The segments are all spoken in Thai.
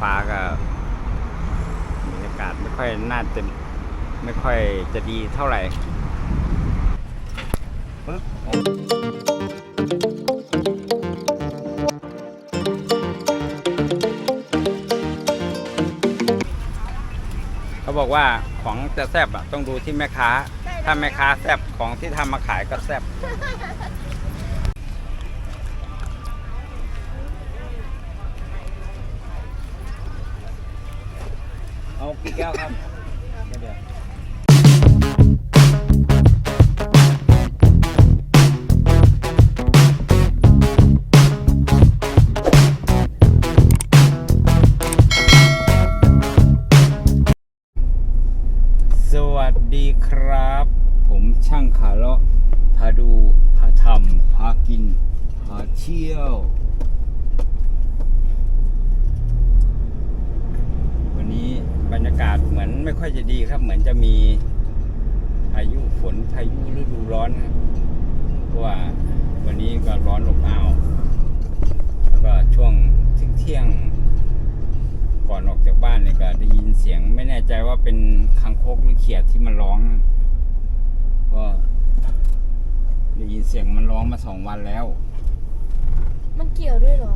ฟ้าก็บรรยากาศไม่ค่อยน่าจะไม่ค่อยจะดีเท่าไหร่ปึ๊บเขาบอกว่าของจะแซบอะต้องดูที่แม่ค้า ถ้าแม่ค้าแซบของที่ทำมาขายก็แซบ เอากี่แก้วครับเดี๋ยวสวัสดีครับ ผมช่างขาเลาะพาดูพาทำพากินพาเที่ยว วันนี้บรรยากาศเหมือนไม่ ค่อยจะดีครับ เหมือนจะมีพายุฝนพายุฤดูร้อนครับเพราะว่าวันนี้ก็ร้อนอบอ้าวแล้วก็ช่วงเที่ยงๆก่อนออกจากบ้านเนี่ยก็ได้ยินเสียง ไม่แน่ใจว่าเป็นคังคกหรือเขียดที่มันร้องก็ได้ยินเสียงมันร้องมาสองวันแล้ว มันเกี่ยวด้วยเหรอ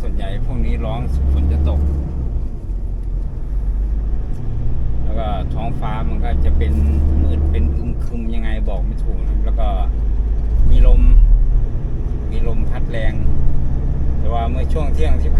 ส่วนใหญ่พวกนี้ร้องฝนจะตก แล้วก็ท้องฟ้ามันก็จะเป็นมืดเป็นอึมครึมยังไงบอกไม่ถูกนะครับ แล้วก็มีลม มีลมพัดแรง แต่ว่าเมื่อช่วงเที่ยงที่ผ่าน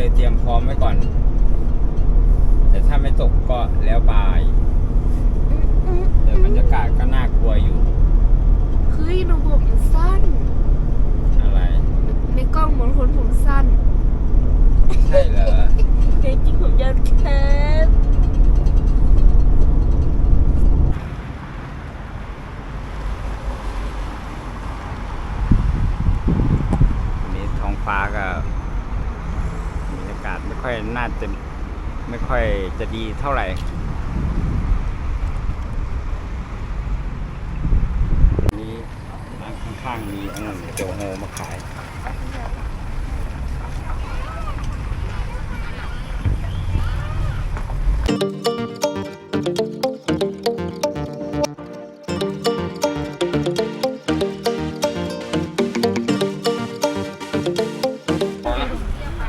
เลยเตรียมพร้อมไว้ก่อน แต่ถ้าไม่ตกก็แล้วบายแต่บรรยากาศก็น่ากลัวอยู่เฮ้ยหนูผมสั้น อะไร ในกล้องเหมือนคนผมสั้น ใช่เหรอแต่จริงผมยาวแค่วันนี้ท้องฟ้าก็บรรยากาศไม่ ค่อยน่าจะไม่ค่อยจะดีเท่าไหร่นี้ร้านข้างๆมีองุ่นเกียวโฮมาขาย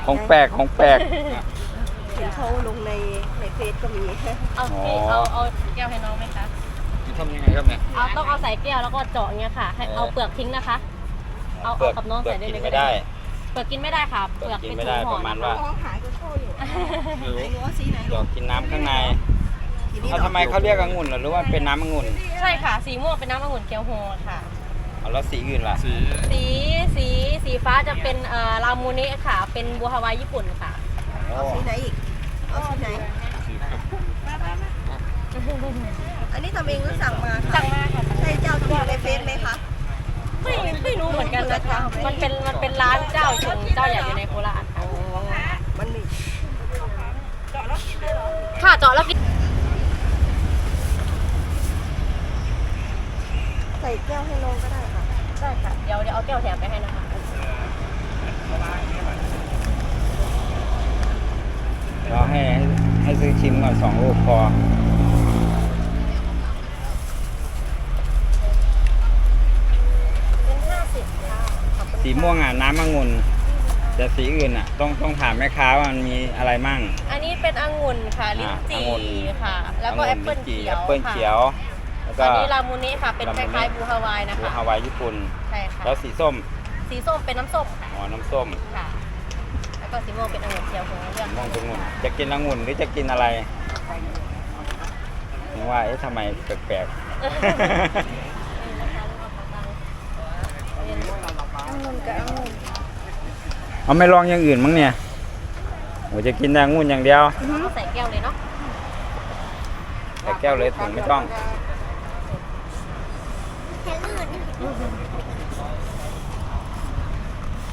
ของแปลกของแปลก เห็นเขาลงในในเฟซ ก็มีเอาอ๋อสิเอาเอาแก้วให้น้องไหมคะทำยังไงครับเนี่ยเอาต้องเอาใส่แก้วแล้วก็เจาะเงี้ยค่ะ ให้เออเอาเปลือกทิ้งนะคะ เอาเอากับน้องใส่ได้เลยปก็กิได้ได้ เปลือกกินไม่ได้ค่ะ เปเปลืลืออกกกินเป็นไม่ได้ถุงห่อประมาณนะคะว่ามองหายก็โชว์อยู่ไม่รู้ไหนรู้ว่าสีไหนดอกกินน้ำข้างในทีนี้เอาทำไมเขาเรียกองุ่นเหรอหรือว่าเป็นน้ำองุ่น ใช่ค่ะ สีม่วงเป็นน้ำองุ่นเกียวโฮค่ะเอาแล้วสีอื่นล่ะ สีสีสีฟ้าจะเป็นเอ่อรามูเนะค่ะ เป็นบัวฮาวายญี่ปุ่นค่ะ เอาสีไหนอีก เอาสีไหน อันนี้ทำเองหรือสั่งมาคะสั่งมาค่ะใช่เจ้าที่อยู่ในเฟซไหมคะไม่ไม่รู้เหมือนกันนะคะมันเป็นมันเป็นร้านเจ้าชงเจ้าใหญ่อยู่ในโคราชค่ะมันมีค่ะเจาะแล้วกินใส่แก้วให้น้องก็ได้ค่ะได้ค่ะเดี๋ยวเดี๋ยวเอาแก้วแถมไปให้นะคะเราให้ให้ซื้อชิมก่อนสองลูกพอ เป็นห้าสิบค่ะขอบคุณ สีม่วงอะน้ำองุ่นแต่สีอื่นอะต้องต้องถามแม่ค้าว่ามันมีอะไรมั่ง อันนี้เป็นองุ่นค่ะลิ้นจี่อะองุ่นค่ะ แล้วก็งุ่นแอปเปิลลิ้นจี่เขียวแอปเปิลค่ะเขียวแล้วก็อันนี้รามูเนะค่ะเป็นราคมูเนะล้ายๆบูฮาวายนะบูคะฮาวายญี่ปุ่นใช่ค่ะแล้วสีส้ม สีส้มเป็นน้ำส้มค่ะอ๋อน้ำส้มค่ะแล้วก็สีม่วงเป็นองุ่นเขียวหัวเลือกม่วงเป็นองุ่นจะกินองุ่นหรือจะกินอะไรนึกว่าเอ๊ะทำไมแปลกองุ่นกับองุ่น ๆ เอาไม่ลองอย่างอื่นมั้งเนี่ยโอ้จะกินแต่องุ่นอย่างเดียวก็ใส่แก้วเลยเนาะแต่แก้วเลยถุงไม่ต้อง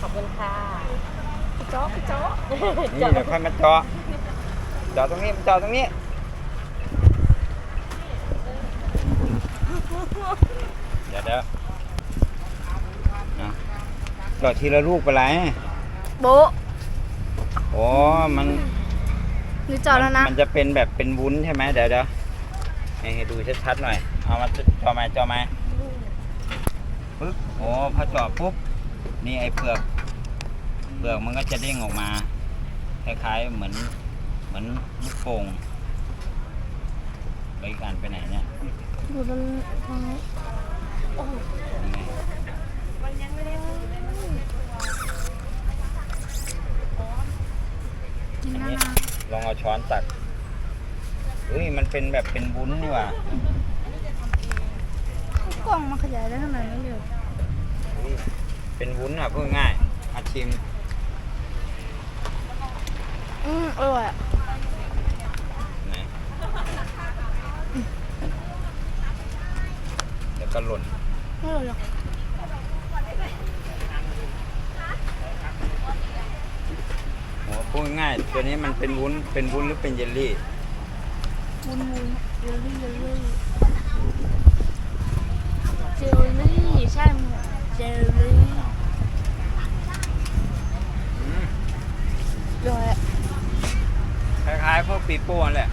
ขอบคุณค่ะเจ๊อกเจ๊อกนี่เดี๋ยวค่อยมาเจาะเจาะตรงนี้เจาะตรงนี้ เดี๋ยวเดี๋ยวเอาเจาะทีละลูกไปไร โบ๊ะโอ้มันหนูจอดแล้วนะ มันจะเป็นแบบเป็นวุ้นใช่ไหมเดี๋ยวเดี๋ยวให้ให้ดูชัดๆหน่อย เอามาเจาะไหมเจาะไหมปึ๊บโอ้พอเจาะปุ๊บ นี่ไอ้เปลือกเปลือกมันก็จะเด้งออกมาคล้ายๆเหมือนเหมือนลูกโป่งไปกันไปไหนเนี่ยดูตรงตรงนี้ยังไง กินอันนะนี้นะลองเอาช้อนตักเฮ้ยมันเป็นแบบเป็นวุ้นนี่หว่ะกล่องมันขยายได้ขนาดนี้เลยเฮ้ยเป็นวุ้นอะพูดง่ายมาชิมอืมอร่อยอะไหนเดี๋ยวก็หล่นอร่อยหรอก โหพูด ง่ายๆ ตัวนี้มันเป็นวุ้น เป็นวุ้นหรือเป็นเยลลี่ วุ้นวุ้นเยลลี่เยลลี่เจลลี่ใช่ไหมเจลลี่อืมอร่อยอะคล้ายๆพวกปีโป้นั่นแหละ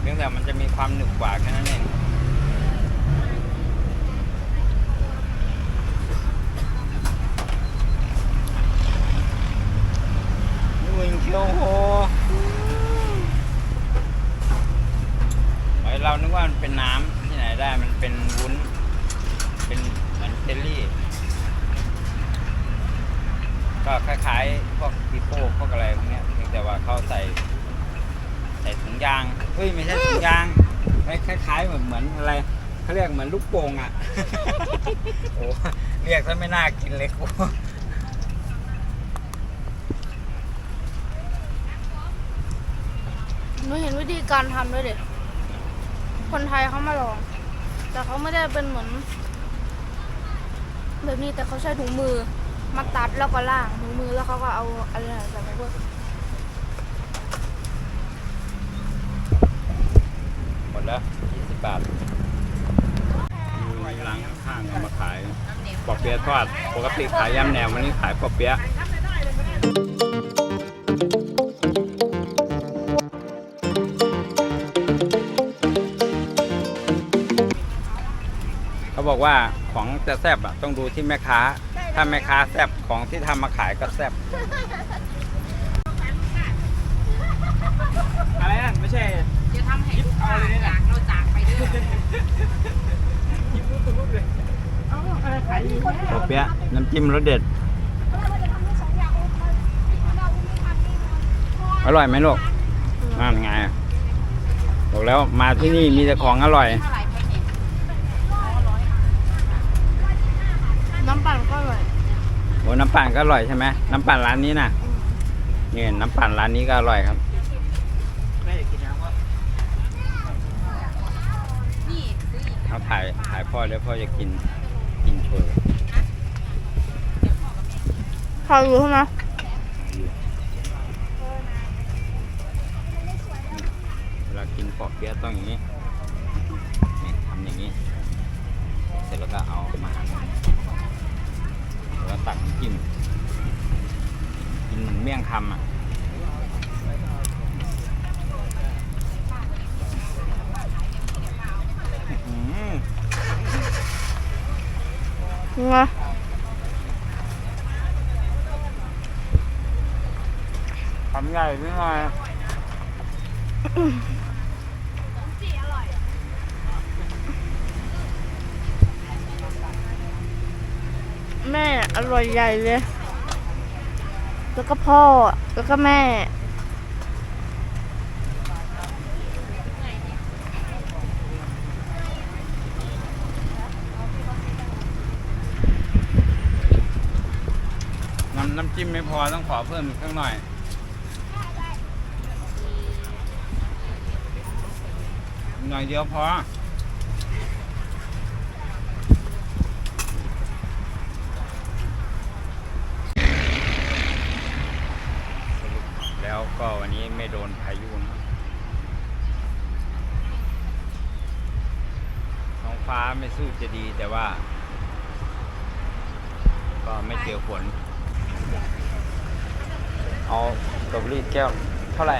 เพียงแต่มันจะมีความหนึบกว่าแค่นั้นเองนุ่ยเคียว โฮไอเรานึกว่ามันเป็นน้ำที่ไหนได้มันเป็นวุ้น เป็นเหมือนเจลลี่ ก็คล้ายๆพวกปีโป้พวกอะไรพวกเนี้ยเพียงแต่ว่าเขาใส่ ใส่ถุงยางเฮ้ยไม่ใช่ถุงยางไม่คล้ายๆเหมือนเหมือนอะไรเขาเรียกเหมือนลูกโป่งอะ โอ้เรียกซะไม่น่ากินเลยกู หนูเห็นวิ ธีการทำด้วยเด็กคนไทยเขามาลอง แต่เขาไม่ได้เป็นเหมือนแบบนี้แต่เขาใช้ถุงมือมาตัดแล้วก็ล่างถุงมือแล้วเขาก็เอาอะไรนะแบบพวกหมดแล้ว20บบาทอืมมีร้านข้างๆเอามาขายปอเปี๊ยะทอด ปกติขายยำแหนมวันนี้ขายปอเปี๊ยะ บอกว่าของจะแซ่บอะต้องดูที่แม่ค้า ถ้าแม่ค้าแซ่บของที่ทำมาขายก็แซ่บอะไรนั่นไม่ใช่จะทำให้ลูกค้าอยากเราจากไปเด้อปอเปี๊ยะน้ำจิ้มรสเด็ด อร่อยไหมลูกนั่นไงบอกแล้วมาที่นี่มีแต่ของอร่อย เท่าไหร่แพ็คนี้ น้ำปั่นก็อร่อย โอ้น้ำปั่นก็อร่อยใช่ไหมน้ำปั่นร้านนี้น่ะนี่น้ำปั่นร้านนี้ก็อร่อยครับนี่ซื้ออีกเอาถ่ายถ่ายพ่อแล้วพ่อจะกินกินโชว์พอรู้ใช่ไหมเวลากินปอกเปี๊ยะต้องอย่างนี้นี่ทำอย่างนี้ เสร็จแล้วก็เอามาหั่นแล้ว ตักน้ำจิ้มกินเหมือนเมี่ยงคำอะอื้อหือยังไงทำใหญ่ไม่ไง แม่ อร่อยใหญ่เลย แล้วก็พ่อ แล้วก็แม่ น้ำน้ำจิ้มไม่พอต้องขอเพิ่มอีกสักหน่อย หน่อยเดียวพอ สรุปแล้วก็วันนี้ไม่โดนพายุนะท้อง ฟ้าไม่สู้จะดีแต่ว่า ก็ไม่เจอฝนเอาสตรอเบอรี่แก้วเท่าไหร่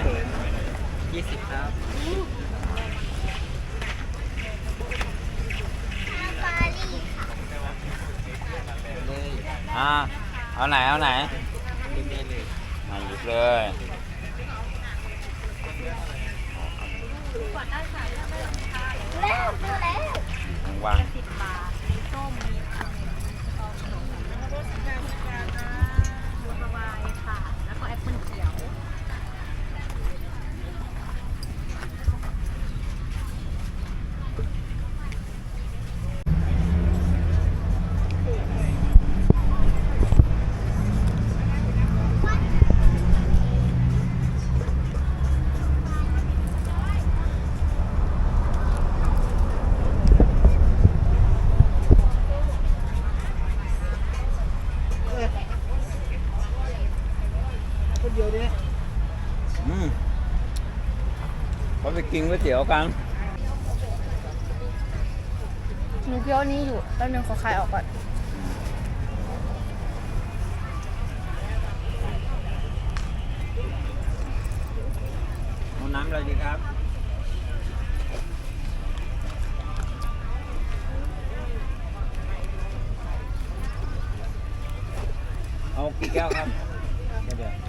ยี่สิบครับอ่าเอาไหน เอาไหนมาหยิบเลยวางแล้ว อืมเขาไปกินก๋วยเตี๋ยวกันหนูเคี้ยวนี้อยู่แป๊บนึงขอคายออกก่อนเอาน้ำอะไรดีครับ เอากี่แก้วครับแค่เดียว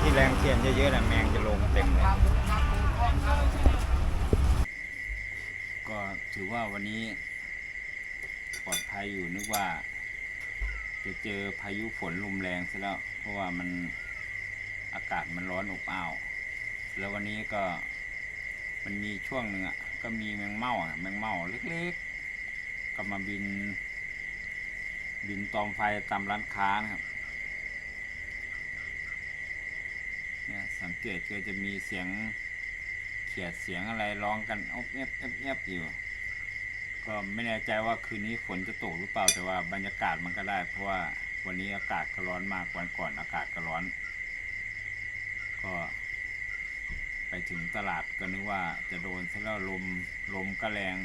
ที่แรงเทียนเยอะๆนะแมงจะลงเต็มเลยก็ถือว่าวันนี้ปลอดภัยอยู่นึกว่า จะเจอพายุฝนลมแรงซะแล้ว เพราะว่ามันอากาศมันร้อนอบอ้าว แล้ววันนี้ก็มันมีช่วงหนึ่งอะ ก็มีแมงเม่าอะแมงเม่าเล็กๆ ก็มาบิน บินตอมไฟตามร้านค้านะครับ เนี่ยสังเกตก็จะมีเสียงเขียดเสียงอะไรร้องกันอบเอฟเอฟเอฟอยู่ ก็ไม่แน่ใจว่าคืนนี้ฝนจะตกหรือเปล่าแต่ว่าบรรยากาศมันก็ได้ เพราะว่าวันนี้อากาศก็ร้อนมากวันก่อนอากาศก็ร้อน ก็ ไปถึงตลาดก็นึกว่าจะโดนซะแล้วลมลมก็แรง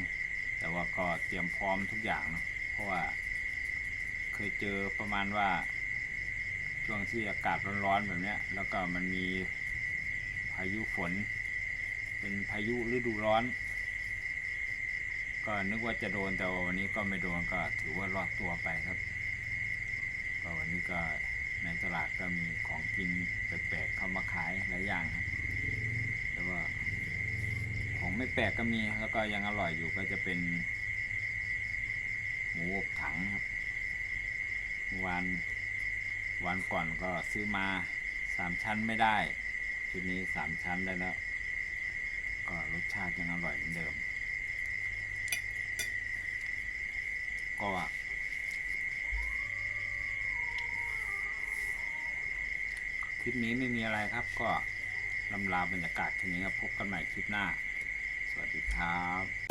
แต่ว่าก็เตรียมพร้อมทุกอย่างเนอะเพราะว่า เคยเจอประมาณว่า ช่วงที่อากาศร้อนๆแบบนี้แล้วก็มันมีพายุฝน เป็นพายุฤดูร้อน ก็นึกว่าจะโดนแต่ว่าวันนี้ก็ไม่โดนก็ถือว่ารอดตัวไปครับก็วันนี้ก็ในตลาดก็มีของกินแปลกๆเข้ามาขายหลายอย่างครับแต่ว่าของไม่แปลกก็มีแล้วก็ยังอร่อยอยู่ก็จะเป็นหมูอบถังครับวาน วันก่อนก็ซื้อมาสามชั้นไม่ได้ชุดนี้สามชั้นได้แล้ว ก็รสชาติยังอร่อยเหมือนเดิม ก็คลิปนี้ไม่มีอะไรครับ ก็ลำลาบรรยากาศแค่นี้ครับพบกันใหม่คลิปหน้า สวัสดีครับ